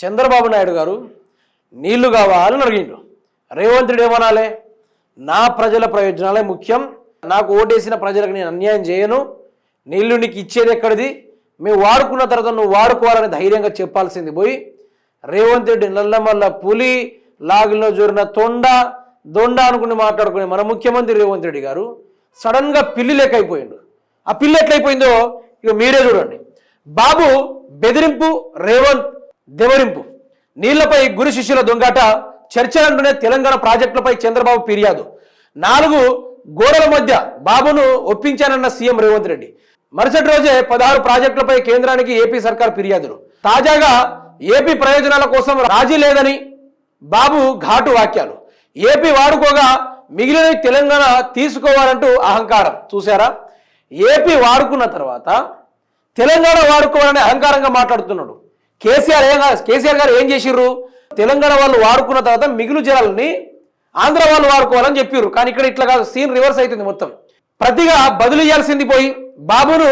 చంద్రబాబు నాయుడు గారు నీళ్ళు కావాలని అడిగిండు రేవంత్ రెడ్డి ఏమనాలే? నా ప్రజల ప్రయోజనాలే ముఖ్యం. నాకు ఓటేసిన ప్రజలకు నేను అన్యాయం చేయను. నీళ్ళు నీకు ఇచ్చేది ఎక్కడిది? మేము వాడుకున్న తర్వాత నువ్వు వాడుకోవాలని ధైర్యంగా చెప్పాల్సింది పోయి రేవంత్ రెడ్డి నల్లమల్ల పులి లాగులో జోరిన తొండ దొండ అనుకుని మాట్లాడుకునే మన ముఖ్యమంత్రి రేవంత్ రెడ్డి గారు సడన్గా పిల్లి లెక్క అయిపోయిండు. ఆ పిల్లి ఎట్లయిపోయిందో ఇక మీరే చూడండి. బాబు బెదిరింపు రేవంత్ దెవరింపు. నీళ్ళపై గురు శిష్యుల దొంగాట చర్చలంటూనే తెలంగాణ ప్రాజెక్టులపై చంద్రబాబు ఫిర్యాదు. నాలుగు గోడల మధ్య బాబును ఒప్పించానన్న సీఎం రేవంత్ రెడ్డి. మరుసటి రోజే పదహారు ప్రాజెక్టులపై కేంద్రానికి ఏపీ సర్కార్ ఫిర్యాదులు. తాజాగా ఏపీ ప్రయోజనాల కోసం రాజీ లేదని బాబు ఘాటు వాక్యాలు ఏపీ వాడుకోగా మిగిలిన తెలంగాణ తీసుకోవాలంటూ అహంకారం. చూసారా ఏపీ వాడుకున్న తర్వాత తెలంగాణ వాడుకోవాలని అహంకారంగా మాట్లాడుతున్నాడు. కేసీఆర్ ఏం కేసీఆర్ గారు ఏం చేసిర్రు? తెలంగాణ వాళ్ళు వాడుకున్న తర్వాత మిగులు జనాలని ఆంధ్ర వాళ్ళు వాడుకోవాలని చెప్పిర్రు. కానీ ఇక్కడ ఇట్లా కాదు సీన్ రివర్స్ అవుతుంది మొత్తం. ప్రతిగా బదులు ఇయ్యాల్సింది పోయి బాబును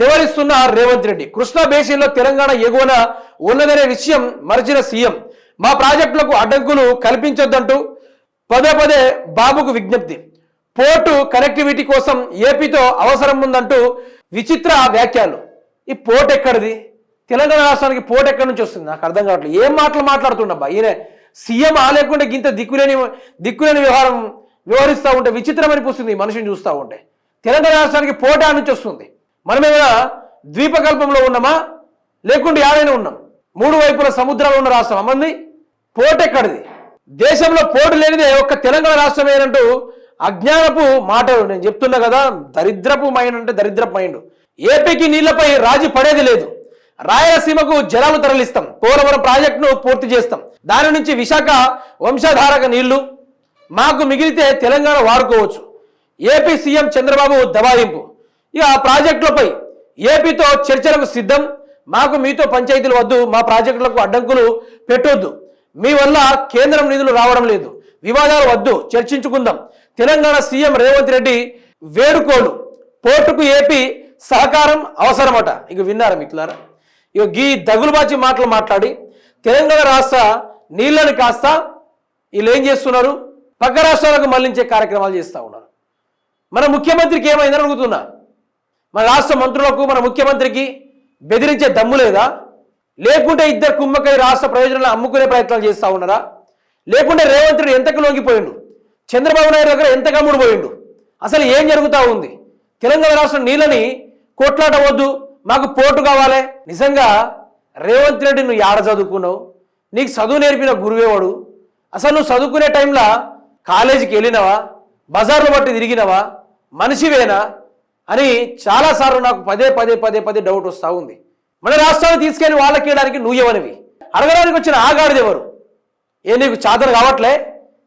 దేవరిస్తున్న రేవంత్ రెడ్డి. కృష్ణా బేసిన్లో తెలంగాణ ఎగువన ఉన్నదనే విషయం మరిచిన సీఎం. మా ప్రాజెక్టులకు అడ్డంకులు కల్పించొద్దంటూ పదే పదే బాబుకు విజ్ఞప్తి. పోర్టు కనెక్టివిటీ కోసం ఏపీతో అవసరం ఉందంటూ విచిత్ర వ్యాఖ్యలు. ఈ పోర్ట్ ఎక్కడిది? తెలంగాణ రాష్ట్రానికి పోర్ట్ ఎక్కడి నుంచి వస్తుంది? నాకు అర్థం కావట్లేదు. ఏం మాటలు మాట్లాడుతుండబ్బా? ఈయన సీఎం ఆ లేకుంటే గింత దిక్కులేని దిక్కులేని వ్యవహారం వ్యవహరిస్తూ ఉంటే విచిత్రం అనిపిస్తుంది ఈ మనిషిని చూస్తూ ఉంటే. తెలంగాణ రాష్ట్రానికి పోర్ట్ ఆ నుంచి వస్తుంది. మనమేమైనా ద్వీపకల్పంలో ఉన్నామా? లేకుంటే యాడైనా ఉన్నాం? మూడు వైపుల సముద్రాలు ఉన్న రాష్ట్రం అమ్మంది. పోర్ట్ ఎక్కడిది? దేశంలో పోటు లేనిదే ఒక్క తెలంగాణ రాష్ట్రమేనంటూ అజ్ఞానపు మాటలు. నేను చెప్తున్నా కదా దరిద్రపు మైండ్ అంటే దరిద్రపు మైండ్. ఏపీకి నీళ్ళపై రాజీ పడేది లేదు. రాయలసీమకు జలాలు తరలిస్తాం. పోలవరం ప్రాజెక్టును పూర్తి చేస్తాం. దాని నుంచి విశాఖ వంశధారక నీళ్ళు మాకు మిగిలితే తెలంగాణ వాడుకోవచ్చు. ఏపీ సీఎం చంద్రబాబు దబాయింపు ఇక ఆ ప్రాజెక్టులపై ఏపీతో చర్చలకు సిద్ధం. మాకు మీతో పంచాయతీలు వద్దు మా ప్రాజెక్టులకు అడ్డంకులు పెట్టొద్దు. మీ వల్ల కేంద్రం నిధులు రావడం లేదు. వివాదాలు వద్దు చర్చించుకుందాం. తెలంగాణ సీఎం రేవంత్ రెడ్డి వేడుకోలు. పోర్టుకు ఏపీ సహకారం అవసరమట. ఇక విన్నారా మిత్రులారా? ఇక గీ దగులుబాచి మాటలు మాట్లాడి తెలంగాణ రాష్ట్ర నీళ్ళని కాస్త వీళ్ళు ఏం చేస్తున్నారు? పక్క రాష్ట్రాలకు మళ్ళించే కార్యక్రమాలు చేస్తూ ఉన్నారు. మన ముఖ్యమంత్రికి ఏమైందని అడుగుతున్నా. మన రాష్ట్ర మంత్రులకు మన ముఖ్యమంత్రికి బెదిరించే దమ్ము లేదా? లేకుంటే ఇద్దరు కుమ్మకై రాష్ట్ర ప్రయోజనాలు అమ్ముకునే ప్రయత్నాలు చేస్తూ ఉన్నారా? లేకుంటే రేవంత్ రెడ్డి ఎంతకు లొంగిపోయిండు చంద్రబాబు నాయుడు దగ్గర ఎంత కమ్ముడు పోయిండు? అసలు ఏం జరుగుతూ ఉంది? తెలంగాణ రాష్ట్రం నీళ్ళని కొట్లాడవద్దు మాకు పోటు కావాలి. నిజంగా రేవంత్ రెడ్డి నువ్వు ఆడ చదువుకున్నావు? నీకు చదువు నేర్పిన గురువేవాడు అసలు నువ్వు చదువుకునే టైంలో కాలేజీకి వెళ్ళినవా? బజార్లు బట్టి తిరిగినవా? మనిషివేనా? అని చాలాసార్లు నాకు పదే పదే పదే పదే డౌట్ వస్తూ ఉంది. మన రాష్ట్రాన్ని తీసుకెళ్ళి వాళ్ళకి ఇవ్వడానికి నువ్వెవనివి అడగడానికి వచ్చిన ఆగాడిదెవరు ఏ నీకు చాదరు కావట్లే?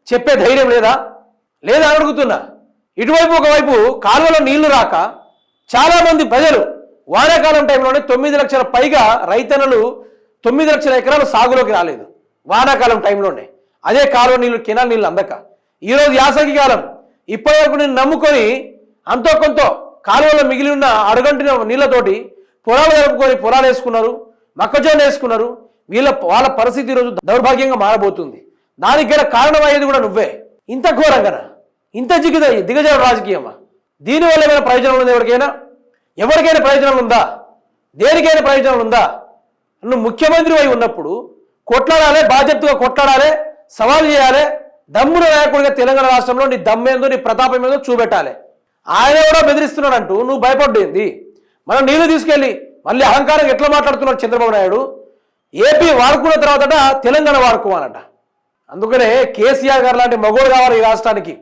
చెప్పే ధైర్యం లేదా? లేదా అని అడుగుతున్నా. ఇటువైపు ఒకవైపు కాలువలో నీళ్ళు రాక చాలామంది ప్రజలు వానాకాలం టైంలోనే తొమ్మిది లక్షల పైగా రైతన్నలు తొమ్మిది లక్షల ఎకరాలు సాగులోకి రాలేదు. వానాకాలం టైంలోనే. అదే కాలువ నీళ్ళు కెనాల్ నీళ్ళు అందక. ఈరోజు యాసంగి కాలం. ఇప్పటి వరకు నేను నమ్ముకొని అంతో కొంత కాలువలో మిగిలి ఉన్న అడుగంటిన నీళ్ళతోటి పొలాలు జరుపుకొని పొలాలు వేసుకున్నారు మొక్కజొన్న వేసుకున్నారు. వీళ్ళ వాళ్ళ పరిస్థితి ఈరోజు దౌర్భాగ్యంగా మారబోతుంది. దానికి గల కారణం అయ్యేది కూడా నువ్వే. ఇంత ఘోరంగానా? ఇంత జిగిద దిగజారు రాజకీయమా? దీనివల్ల ఏమైనా ప్రయోజనం ఉంది ఎవరికైనా? ఎవరికైనా ప్రయోజనం ఉందా? దేనికైనా ప్రయోజనం ఉందా? నువ్వు ముఖ్యమంత్రి అయి ఉన్నప్పుడు కొట్లాడాలి బాధ్యతగా కొట్లాడాలి సవాల్ చేయాలి దమ్మున నాయకుడిగా తెలంగాణ రాష్ట్రంలో నీ దమ్మేందో నీ ప్రతాపం ఏందో చూపెట్టాలి. ఆయన కూడా బెదిరిస్తున్నాడంటూ నువ్వు భయపడ్డేంది? మనం నీళ్ళు తీసుకెళ్ళి మళ్ళీ అహంకారం ఎట్లా మాట్లాడుతున్నాడు చంద్రబాబు నాయుడు? ఏపీ వాడుకున్న తర్వాత తెలంగాణ వాడుకోవాలట. అందుకనే కేసీఆర్ గారు లాంటి మగోడు కావాలి ఈ రాష్ట్రానికి.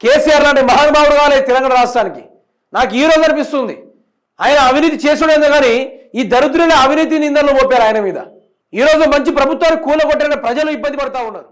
కేసీఆర్ లాంటి మహానుభావుడు కావాలి తెలంగాణ రాష్ట్రానికి. నాకు ఈ రోజు అనిపిస్తుంది. ఆయన అవినీతి చేసుడేందో కానీ ఈ దరిద్రుల అవినీతి నిందనలు మోపారు ఆయన మీద. ఈ రోజు మంచి ప్రభుత్వాన్ని కూలగొట్టిన ప్రజలు ఇబ్బంది పడతా ఉన్నారు.